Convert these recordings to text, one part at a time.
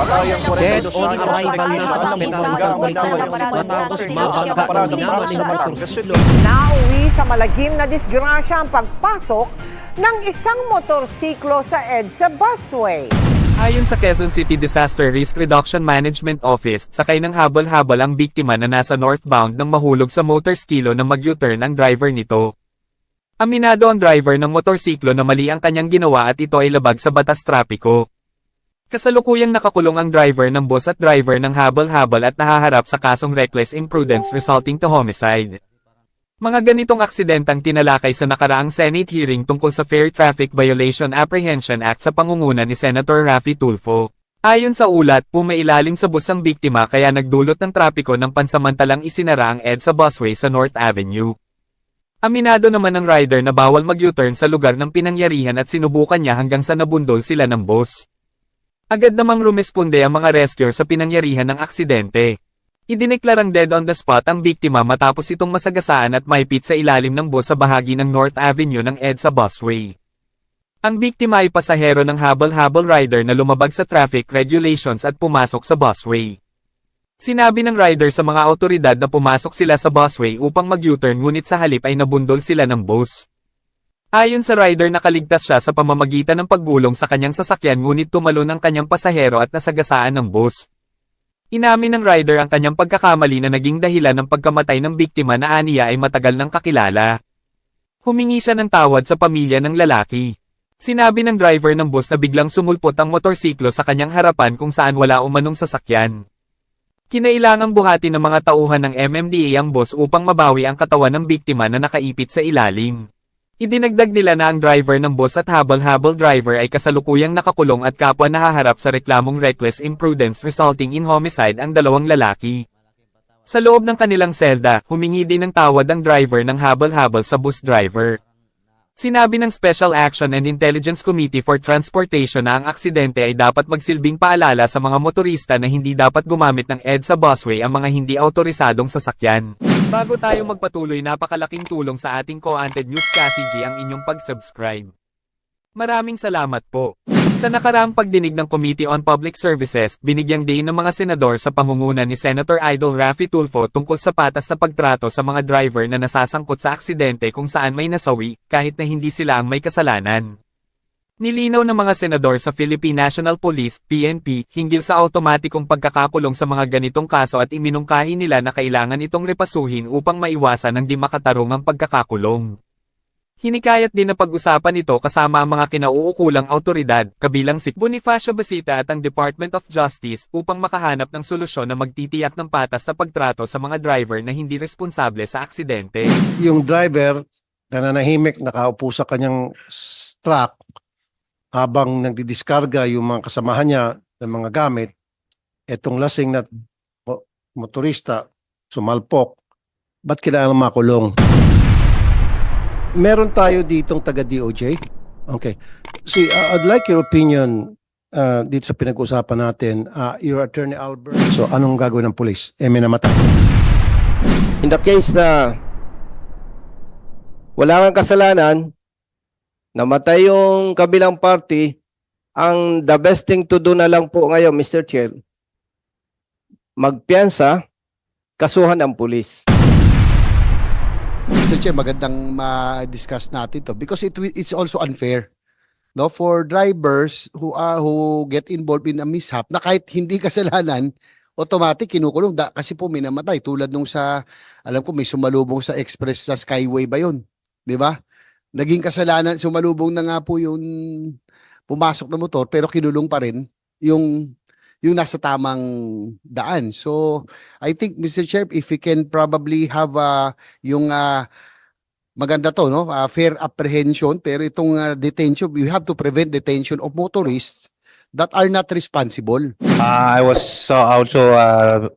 Dead on arrival na sa ospital sa Bulacan matapos mabangga ng minama ng motorsiklo. Nauwi sa malagim na disgrasya ang pagpasok ng isang motorsiklo sa EDSA busway. Ayon sa Quezon City Disaster Risk Reduction Management Office, sakay ng habol-habol ang biktima na nasa northbound nang mahulog sa motorsiklo na mag-U-turn ang driver nito. Aminado ang driver ng motorsiklo na mali ang kanyang ginawa at ito ay labag sa batas trapiko. Kasalukuyang nakakulong ang driver ng bus at driver ng habol-habol at nahaharap sa kasong reckless imprudence resulting to homicide. Mga ganitong aksidentang tinalakay sa nakaraang Senate hearing tungkol sa Fair Traffic Violation Apprehension Act sa pangunguna ni Senator Raffy Tulfo. Ayon sa ulat, pumailalim sa bus ang biktima kaya nagdulot ng trapiko ng pansamantalang isinara ang EDSA busway sa North Avenue. Aminado naman ng rider na bawal mag-U-turn sa lugar ng pinangyarihan at sinubukan niya hanggang sa nabundol sila ng bus. Agad namang rumesponde ang mga rescuer sa pinangyarihan ng aksidente. Idineklarang dead on the spot ang biktima matapos itong masagasaan at maipit sa ilalim ng bus sa bahagi ng North Avenue ng EDSA busway. Ang biktima ay pasahero ng habol-habol rider na lumabag sa traffic regulations at pumasok sa busway. Sinabi ng rider sa mga otoridad na pumasok sila sa busway upang mag-U-turn ngunit sa halip ay nabundol sila ng bus. Ayon sa rider nakaligtas siya sa pamamagitan ng paggulong sa kanyang sasakyan ngunit tumalon ang kanyang pasahero at nasagasaan ng bus. Inamin ng rider ang kanyang pagkakamali na naging dahilan ng pagkamatay ng biktima na aniya ay matagal ng kakilala. Humingi siya ng tawad sa pamilya ng lalaki. Sinabi ng driver ng bus na biglang sumulpot ang motorsiklo sa kanyang harapan kung saan wala umanong sasakyan. Kinailangang buhati ng mga tauhan ng MMDA ang bus upang mabawi ang katawan ng biktima na nakaipit sa ilalim. Idinagdag nila na ang driver ng bus at habal-habal driver ay kasalukuyang nakakulong at kapwa nahaharap sa reklamong reckless imprudence resulting in homicide ang dalawang lalaki. Sa loob ng kanilang selda, humingi din ng tawad ang driver ng habal-habal sa bus driver. Sinabi ng Special Action and Intelligence Committee for Transportation na ang aksidente ay dapat magsilbing paalala sa mga motorista na hindi dapat gumamit ng EDSA busway ang mga hindi autorisadong sasakyan. Bago tayo magpatuloy napakalaking tulong sa ating Co-Anted News Cassie ang inyong pag-subscribe. Maraming salamat po. Sa nakaraang pagdinig ng Committee on Public Services, binigyang din ng mga senador sa pangunguna ni Senator Idol Raffy Tulfo tungkol sa patas na pagtrato sa mga driver na nasasangkot sa aksidente kung saan may nasawi, kahit na hindi sila ang may kasalanan. Nilinaw ng mga senador sa Philippine National Police, PNP, hinggil sa automatikong pagkakakulong sa mga ganitong kaso at iminungkahi nila na kailangan itong repasuhin upang maiwasan ang di makatarungang pagkakakulong. Hinikayat din na pag-usapan ito kasama ang mga kinauukulang autoridad, kabilang si Bonifacio Basita at ang Department of Justice upang makahanap ng solusyon na magtitiyak ng patas na pagtrato sa mga driver na hindi responsable sa aksidente. yung driver nananahimik nakaupo sa kanyang truck habang nagdidiskarga yung mga kasamahan niya ng mga gamit, etong lasing na mo- motorista sumalpok, ba't kailangan makulong? Meron tayo ditong taga DOJ. Okay. See, uh, I'd like your opinion uh, dito sa pinag-usapan natin. Uh, your attorney Albert. So, anong gagawin ng police? Eh, may namatay. In the case na wala kang kasalanan, namatay yung kabilang party, ang the best thing to do na lang po ngayon, Mr. Chair, magpiyansa, kasuhan ang pulis. Mr. Chair, magandang ma-discuss natin to because it it's also unfair no for drivers who are who get involved in a mishap na kahit hindi kasalanan automatic kinukulong da, kasi po may namatay tulad nung sa alam ko may sumalubong sa express sa Skyway ba yun 'di ba naging kasalanan sumalubong na nga po yung pumasok na motor pero kinulong pa rin yung yung nasa tamang daan so I think Mr. Chair if we can probably have a yung ah, maganda to no Ah, fair apprehension pero itong ah, detention we have to prevent detention of motorists that are not responsible Uh, I was uh, also uh,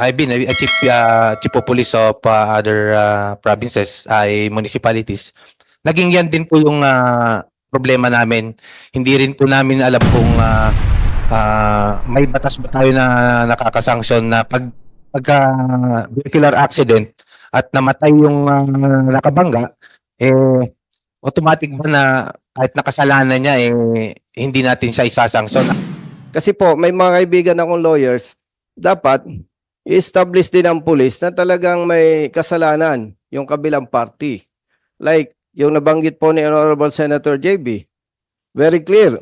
I've been a chief uh, chief of police of uh, other uh, provinces, ay municipalities. Naging yan din po yung uh, problema namin. Hindi rin po namin alam kung uh, uh, may batas ba tayo na nakakasanksyon na pag pagka vehicular accident at namatay yung uh, nakabangga eh automatic ba na kahit nakasalanan niya eh hindi natin siya isasanksyon Kasi po, may mga kaibigan akong lawyers, dapat i-establish din ang pulis na talagang may kasalanan yung kabilang party. Like, yung nabanggit po ni Honorable Senator JB. Very clear.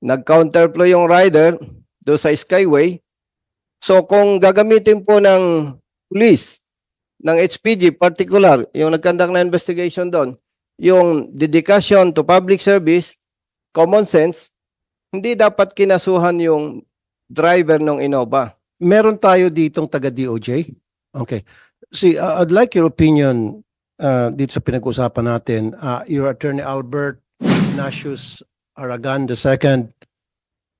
Nag-counterflow yung rider do sa Skyway. So, kung gagamitin po ng police, ng HPG particular, yung nagkandak na investigation doon, yung dedication to public service, common sense, hindi dapat kinasuhan yung driver ng Innova. Meron tayo ditong taga DOJ. Okay. See, uh, I'd like your opinion uh, dito sa pinag-usapan natin. Uh, your attorney Albert Ignatius Aragan II.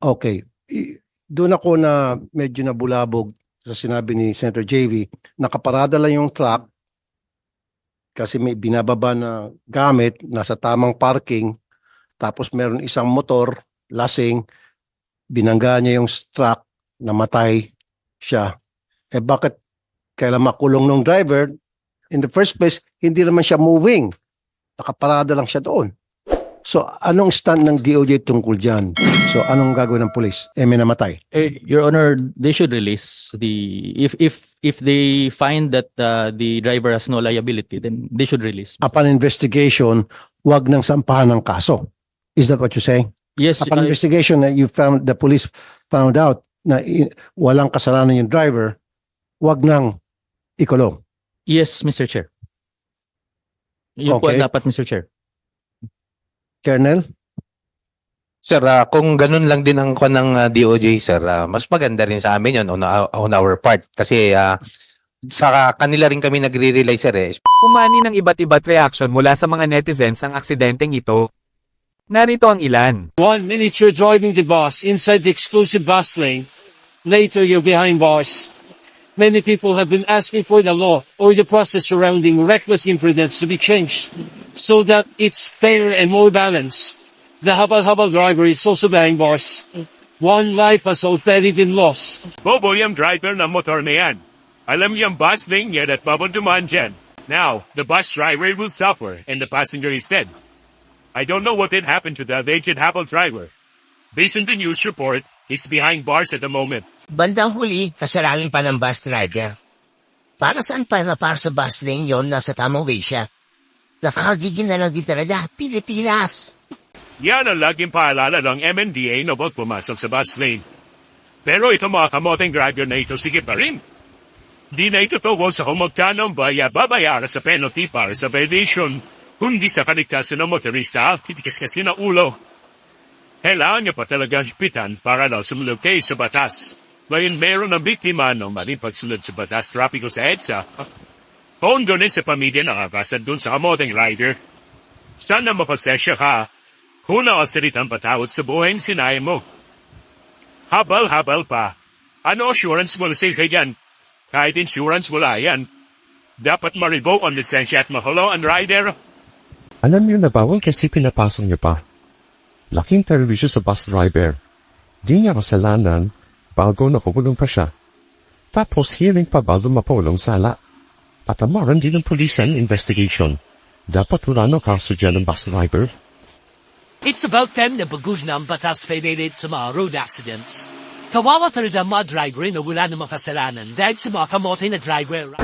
Okay. I- Doon ako na medyo nabulabog sa sinabi ni Senator JV. Nakaparada lang yung truck kasi may binababa na gamit, nasa tamang parking, tapos meron isang motor, lasing, binangga niya yung truck, namatay siya. Eh bakit kailan makulong ng driver? In the first place, hindi naman siya moving. Nakaparada lang siya doon. So, anong stand ng DOJ tungkol dyan? So, anong gagawin ng police? Eh, may namatay. Eh, Your Honor, they should release the if if if they find that uh, the driver has no liability, then they should release. Upon investigation, wag nang sampahan ng kaso. Is that what you're saying? Yes, Upon uh, investigation, na you found, the police found out na i- walang kasalanan yung driver, wag nang ikulong. yes, Mr. Chair. Yun po Okay. dapat, Mr. Chair. Colonel? Sir, ah, kung ganun lang din ang kwan ng ah, DOJ, sir, ah, mas maganda rin sa amin yun on, our- on our part. Kasi ah, sa kanila rin kami nagre-rely, sir, eh. Umani ng iba't iba't reaction mula sa mga netizens ang aksidenteng ito. Narito ang ilan. One minute you're driving the bus inside the exclusive bus lane. Later you're behind bars. Many people have been asking for the law or the process surrounding reckless imprudence to be changed so that it's fair and more balanced. The habal-habal driver is also behind bars. One life has already been lost. Bobo yung driver ng motor na yan. Alam yung bus lane yan at babanduman dyan. Now, the bus driver will suffer and the passenger is dead. I don't know what did happen to the alleged habal driver. Based on the news report, he's behind bars at the moment. Bandang huli, kasalanan pa ng bus driver. Para saan pa na para sa bus lane yon nasa tamang way siya? Nakakagigil na lang din talaga, Pilipinas. Yan ang laging paalala ng MNDA na huwag pumasok sa bus lane. Pero ito mga kamoteng driver na ito sige pa rin. Di na ito tungkol sa humagtanong baya babayara sa penalty para sa violation, kundi sa kaligtasan ng motorista, titikas kasi na ulo. Kailangan niya pa talagang hipitan para daw sumunod kayo sa batas. Ngayon meron ng biktima ng maling pagsunod sa batas trapiko sa EDSA. Kung doon sa pamilya nakakasad doon sa kamoteng rider. Sana mapasensya ka kung nakasalitang patawad sa buhay ng sinay mo. Habal-habal pa. Ano assurance mo na sa'yo dyan? Kahit insurance wala yan. Dapat ma-revoke ang lisensya at mahulo ang rider. Alam niyo na bawal kasi pinapasok niyo pa. Laking terrorisyo sa bus driver. Di niya kasalanan bago nakukulong pa siya. Tapos hearing pa bago mapulong sala. Patamaran din ng police investigation. Dapat wala no kaso dyan ng bus driver. It's about time na bagus na ang batas related sa mga road accidents. Kawawa talaga mga driver na wala namang kasalanan dahil sa mga kamote na driver.